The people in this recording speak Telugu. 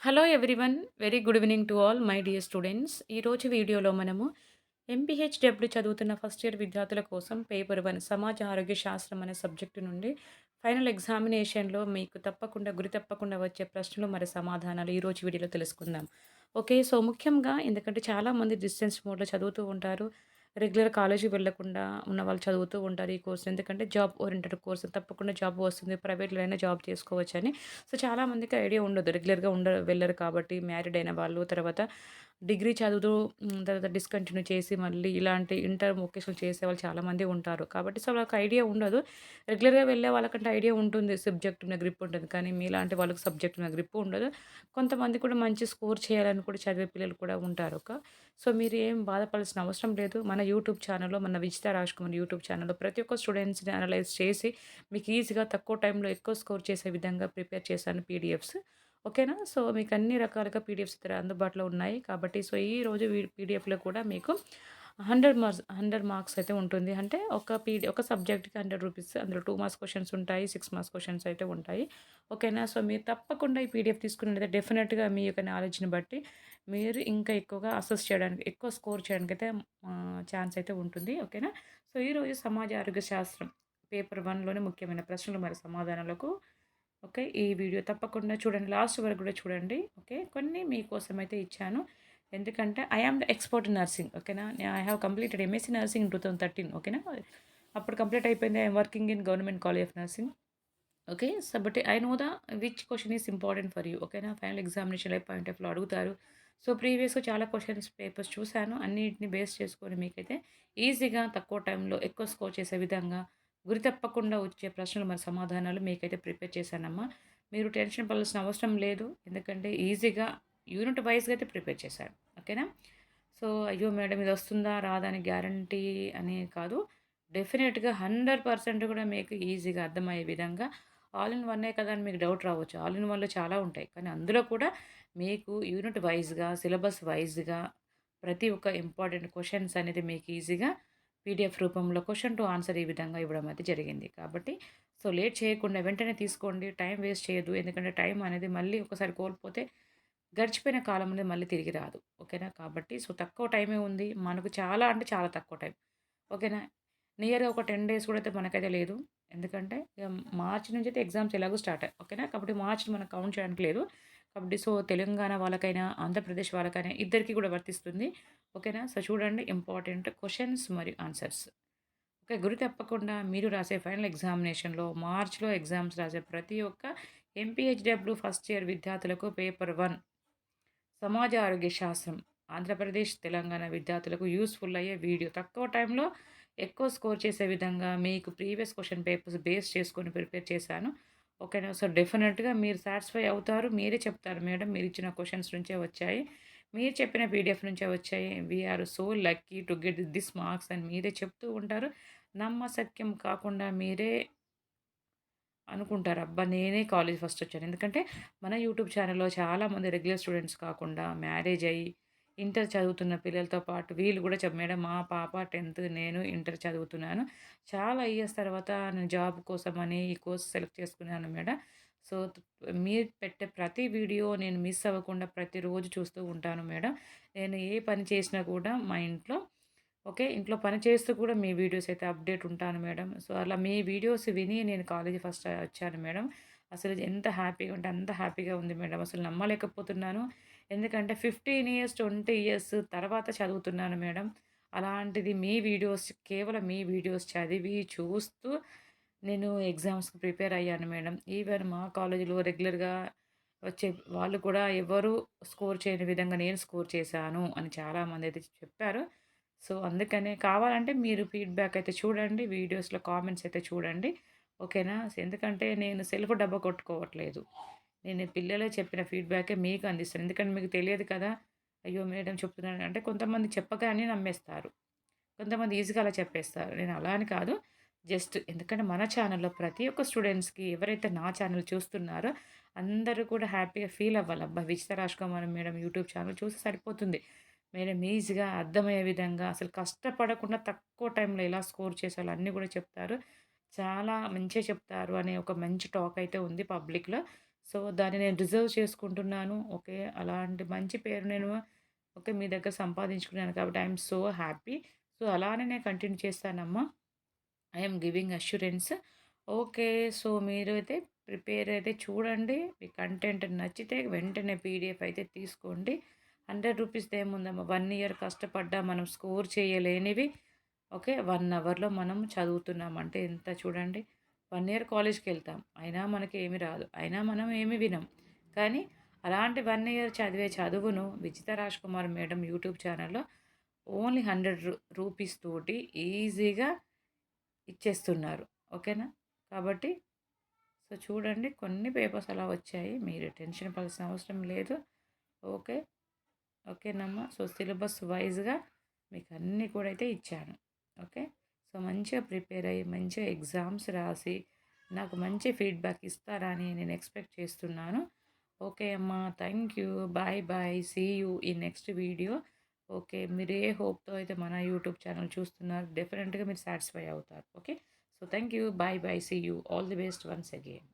Hello everyone very good evening to all my dear students ఈరోజు వీడియోలో మనము ఎంపీహెచ్డబ్ల్యూ చదువుతున్న ఫస్ట్ ఇయర్ విద్యార్థుల కోసం పేపర్ వన్ సమాజ ఆరోగ్య శాస్త్రం అనే సబ్జెక్టు నుండి ఫైనల్ ఎగ్జామినేషన్లో మీకు తప్పకుండా గురి తప్పకుండా వచ్చే ప్రశ్నలు మరి సమాధానాలు ఈరోజు వీడియోలో తెలుసుకుందాం. ఓకే సో ముఖ్యంగా ఎందుకంటే చాలామంది డిస్టెన్స్ మోడ్లో చదువుతూ ఉంటారు. రెగ్యులర్ కాలేజీ వెళ్ళకుండా ఉన్న వాళ్ళు చదువుతూ ఉంటారు ఈ కోర్స్. ఎందుకంటే జాబ్ ఓరియంటెడ్ కోర్స్ తప్పకుండా జాబ్ వస్తుంది. ప్రైవేట్లో అయినా జాబ్ చేసుకోవచ్చు అని. సో చాలామందికి ఐడియా ఉండదు. రెగ్యులర్గా ఉండ వెళ్ళరు కాబట్టి మ్యారీడ్ అయిన వాళ్ళు తర్వాత డిగ్రీ చదువుతూ తర్వాత డిస్కంటిన్యూ చేసి మళ్ళీ ఇలాంటి ఇంటర్ వొకేషనల్ చేసే వాళ్ళు చాలామంది ఉంటారు. కాబట్టి సో వాళ్ళకి ఐడియా ఉండదు. రెగ్యులర్గా వెళ్ళే వాళ్ళకంటే ఐడియా ఉంటుంది. సబ్జెక్ట్ మీద గ్రిప్ ఉంటుంది. కానీ మీలాంటి వాళ్ళకి సబ్జెక్ట్ మీద గ్రిప్ ఉండదు. కొంతమంది కూడా మంచి స్కోర్ చేయాలని కూడా చదివే పిల్లలు కూడా ఉంటారు ఒక. సో మీరు ఏం బాధపడాల్సిన అవసరం లేదు. మన యూట్యూబ్ ఛానల్లో మన విజిత రాజ్ కుమార్ యూట్యూబ్ ఛానల్లో ప్రతి ఒక్క స్టూడెంట్స్ని అనలైజ్ చేసి మీకు ఈజీగా తక్కువ టైంలో ఎక్కువ స్కోర్ చేసే విధంగా ప్రిపేర్ చేశాను పీడిఎఫ్స్. ఓకేనా? సో మీకు అన్ని రకాలుగా పీడిఎఫ్స్ ఇక్కడ అందుబాటులో ఉన్నాయి కాబట్టి సో ఈ రోజు పీడిఎఫ్లో కూడా మీకు హండ్రెడ్ మార్క్స్ హండ్రెడ్ మార్క్స్ అయితే ఉంటుంది. అంటే ఒక పీడి ఒక సబ్జెక్ట్కి హండ్రెడ్ రూపీస్ అందులో టూ మార్క్స్ క్వశ్చన్స్ ఉంటాయి సిక్స్ మార్క్స్ క్వశ్చన్స్ అయితే ఉంటాయి. ఓకేనా? సో మీరు తప్పకుండా ఈ పీడిఎఫ్ తీసుకున్నట్లయితే డెఫినెట్గా మీ యొక్క నాలెడ్జ్ని బట్టి మీరు ఇంకా ఎక్కువగా అసెస్ చేయడానికి ఎక్కువ స్కోర్ చేయడానికి అయితే ఛాన్స్ అయితే ఉంటుంది. ఓకేనా? సో ఈరోజు సమాజ ఆరోగ్య శాస్త్రం పేపర్ వన్లోనే ముఖ్యమైన ప్రశ్నలు మరి సమాధానాలకు ఓకే? ఈ వీడియో తప్పకుండా చూడండి. లాస్ట్ వరకు కూడా చూడండి. ఓకే? కొన్ని మీకోసం అయితే ఇచ్చాను. ఎందుకంటే I am the expert in nursing ఓకేనా? I have completed MSc nursing two thousand thirteen ఓకేనా? అప్పుడు కంప్లీట్ అయిపోయింది. I'm working in government college of nursing okay? So but I know the which question is important for you ఓకేనా? ఫైనల్ ఎగ్జామినేషన్ లైఫ్ పాయింట్ ఆఫ్లో అడుగుతారు. సో ప్రీవియస్గా చాలా క్వశ్చన్స్ పేపర్స్ చూశాను. అన్నిటిని బేస్ చేసుకొని మీకైతే ఈజీగా తక్కువ టైంలో ఎక్కువ స్కోర్ చేసే విధంగా గురి తప్పకుండా వచ్చే ప్రశ్నలు మరి సమాధానాలు మీకైతే ప్రిపేర్ చేశానమ్మా. మీరు టెన్షన్ పడాల్సిన అవసరం లేదు. ఎందుకంటే ఈజీగా యూనిట్ వైజ్గా అయితే ప్రిపేర్ చేశాను ఓకేనా? సో అయ్యో మేడం ఇది వస్తుందా రాదా అని గ్యారంటీ అని కాదు. డెఫినెట్గా హండ్రెడ్ పర్సెంట్ కూడా మీకు ఈజీగా అర్థమయ్యే విధంగా ఆల్ ఇన్ వన్నే కదా అని మీకు డౌట్ రావచ్చు. ఆల్ ఇన్ వన్లో చాలా ఉంటాయి. కానీ అందులో కూడా మీకు యూనిట్ వైజ్గా సిలబస్ వైజ్గా ప్రతి ఒక్క ఇంపార్టెంట్ క్వశ్చన్స్ అనేది మీకు ఈజీగా పీడిఎఫ్ రూపంలో క్వశ్చన్ టు ఆన్సర్ ఈ విధంగా ఇవ్వడం అయితే జరిగింది. కాబట్టి సో లేట్ చేయకుండా వెంటనే తీసుకోండి. టైం వేస్ట్ చేయదు ఎందుకంటే టైం అనేది మళ్ళీ ఒకసారి కోల్పోతే గడిచిపోయిన కాలం అనేది మళ్ళీ తిరిగి రాదు. ఓకేనా? కాబట్టి సో తక్కువ టైమే ఉంది. మనకు చాలా అంటే చాలా తక్కువ టైం. ఓకేనా? నియర్గా ఒక టెన్ డేస్ కూడా అయితే మనకైతే లేదు. ఎందుకంటే ఇక మార్చి నుంచి అయితే ఎగ్జామ్స్ ఎలాగో స్టార్ట్ అయ్యాయి. ఓకేనా? కాబట్టి మార్చి మనం కౌంట్ చేయడానికి లేదు. కాబట్టి సో తెలంగాణ వాళ్ళకైనా ఆంధ్రప్రదేశ్ వాళ్ళకైనా ఇద్దరికి కూడా వర్తిస్తుంది. ఓకేనా? సో చూడండి ఇంపార్టెంట్ క్వశ్చన్స్ మరియు ఆన్సర్స్. ఓకే గురి తప్పకుండా మీరు రాసే ఫైనల్ ఎగ్జామినేషన్లో మార్చ్లో ఎగ్జామ్స్ రాసే ప్రతి ఒక్క ఎంపీహెచ్డబ్ల్యూ ఫస్ట్ ఇయర్ విద్యార్థులకు పేపర్ వన్. సమాజ ఆరోగ్య శాస్త్రం ఆంధ్రప్రదేశ్ తెలంగాణ విద్యార్థులకు యూస్ఫుల్ అయ్యే వీడియో. తక్కువ టైంలో ఎక్కువ స్కోర్ చేసే విధంగా మీకు ప్రీవియస్ క్వశ్చన్ పేపర్స్ బేస్ చేసుకొని ప్రిపేర్ చేశాను. ఓకేనా సో డెఫినెట్గా మీరు సాటిస్ఫై అవుతారు. మీరే చెప్తారు మేడం మీరు ఇచ్చిన క్వశ్చన్స్ నుంచే వచ్చాయి. మీరు చెప్పిన పీడిఎఫ్ నుంచే వచ్చాయి. We are so lucky to get this marks అని మీరే చెప్తూ ఉంటారు. నమ్మసక్యం కాకుండా మీరే అనుకుంటారు అబ్బా నేనే కాలేజ్ ఫస్ట్ వచ్చాను. ఎందుకంటే మన యూట్యూబ్ ఛానల్లో చాలామంది రెగ్యులర్ స్టూడెంట్స్ కాకుండా మ్యారేజ్ అయ్యి ఇంటర్ చదువుతున్న పిల్లలతో పాటు వీళ్ళు కూడా చెప్ప మేడం మా పాప టెన్త్ నేను ఇంటర్ చదువుతున్నాను. చాలా ఇయర్స్ తర్వాత నేను జాబ్ కోసం అని ఈ కోర్స్ సెలెక్ట్ చేసుకున్నాను మేడం. సో మీరు పెట్టే ప్రతి వీడియో నేను మిస్ అవ్వకుండా ప్రతిరోజు చూస్తూ ఉంటాను మేడం. నేను ఏ పని చేసినా కూడా మా ఇంట్లో ఓకే ఇంట్లో పని చేస్తూ కూడా మీ వీడియోస్ అయితే అప్డేట్ ఉంటాను మేడం. సో అలా మీ వీడియోస్ విని నేను కాలేజీ ఫస్ట్ వచ్చాను మేడం. అసలు ఎంత హ్యాపీగా ఉంటే అంత హ్యాపీగా ఉంది మేడం. అసలు నమ్మలేకపోతున్నాను. ఎందుకంటే ఫిఫ్టీన్ ఇయర్స్ ట్వంటీ ఇయర్స్ తర్వాత చదువుతున్నాను మేడం. అలాంటిది మీ వీడియోస్ కేవలం మీ వీడియోస్ చదివి చూస్తూ నేను ఎగ్జామ్స్కి ప్రిపేర్ అయ్యాను మేడం. ఈవెన్ మా కాలేజీలో రెగ్యులర్గా వచ్చే వాళ్ళు కూడా ఎవరు స్కోర్ చేయని విధంగా నేను స్కోర్ చేశాను అని చాలామంది అయితే చెప్పారు. సో అందుకనే కావాలంటే మీరు ఫీడ్బ్యాక్ అయితే చూడండి వీడియోస్లో కామెంట్స్ అయితే చూడండి. ఓకేనా? ఎందుకంటే నేను సెల్ఫ్ డబ్బా కొట్టుకోవట్లేదు. నేను పిల్లలే చెప్పిన ఫీడ్బ్యాకే మీకు అందిస్తాను. ఎందుకంటే మీకు తెలియదు కదా! అయ్యో! మేడం చెప్తున్నాను అంటే కొంతమంది చెప్పగానే నమ్మేస్తారు. కొంతమంది ఈజీగా అలా చెప్పేస్తారు. నేను అలా అని కాదు. జస్ట్ ఎందుకంటే మన ఛానల్లో ప్రతి ఒక్క స్టూడెంట్స్కి ఎవరైతే నా ఛానల్ చూస్తున్నారో అందరూ కూడా హ్యాపీగా ఫీల్ అవ్వాలి. అబ్బా! Vichita Rajkumar madam YouTube channel చూసి సరిపోతుంది. మేడం ఈజీగా అర్థమయ్యే విధంగా అసలు కష్టపడకుండా తక్కువ టైంలో ఎలా స్కోర్ చేసాలో అన్నీ కూడా చెప్తారు. చాలా మంచిగా చెప్తారు అనే ఒక మంచి టాక్ అయితే ఉంది పబ్లిక్లో. సో దాన్ని నేను రిజర్వ్ చేసుకుంటున్నాను. ఓకే అలాంటి మంచి పేరు నేను ఓకే మీ దగ్గర సంపాదించుకున్నాను కాబట్టి ఐఎమ్ సో హ్యాపీ. సో అలానే నేను కంటిన్యూ చేస్తానమ్మా. I'm giving assurance. Okay so మీరు అయితే ప్రిపేర్ అయితే చూడండి. మీ కంటెంట్ నచ్చితే వెంటనే పీడిఎఫ్ అయితే తీసుకోండి. హండ్రెడ్ రూపీస్ ఏముందమ్మా వన్ ఇయర్ కష్టపడ్డా మనం స్కోర్ చేయలేనివి. ఓకే వన్ అవర్లో మనం చదువుతున్నామంటే ఎంత చూడండి. వన్ ఇయర్ కాలేజ్కి వెళ్తాం అయినా మనకి ఏమి రాదు. అయినా మనం ఏమి వినం. కానీ అలాంటి వన్ ఇయర్ చదివే చదువును విజిత రాజ్ కుమార్ మేడం యూట్యూబ్ ఛానల్లో ఓన్లీ హండ్రెడ్ రూపీస్ తోటి ఈజీగా ఇచ్చేస్తున్నారు. ఓకేనా? కాబట్టి సో చూడండి కొన్ని పేపర్స్ అలా వచ్చాయి. మీరు టెన్షన్ పడాల్సిన అవసరం లేదు. ఓకే? ఓకేనమ్మా. సో సిలబస్ వైజ్గా మీకు అన్నీ కూడా అయితే ఇచ్చాను. ఓకే? సో మంచిగా ప్రిపేర్ అయ్యి మంచిగా ఎగ్జామ్స్ రాసి నాకు మంచి ఫీడ్బ్యాక్ ఇస్తారని నేను ఎక్స్పెక్ట్ చేస్తున్నాను. ఓకే అమ్మా thank you. Bye bye. See you ఈ నెక్స్ట్ వీడియో. ఓకే మీరు ఏ హోప్తో అయితే మన యూట్యూబ్ ఛానల్ చూస్తున్నారు. డెఫినెట్గా మీరు సాటిస్ఫై అవుతారు. Okay so thank you. Bye bye. See you. All the best once again.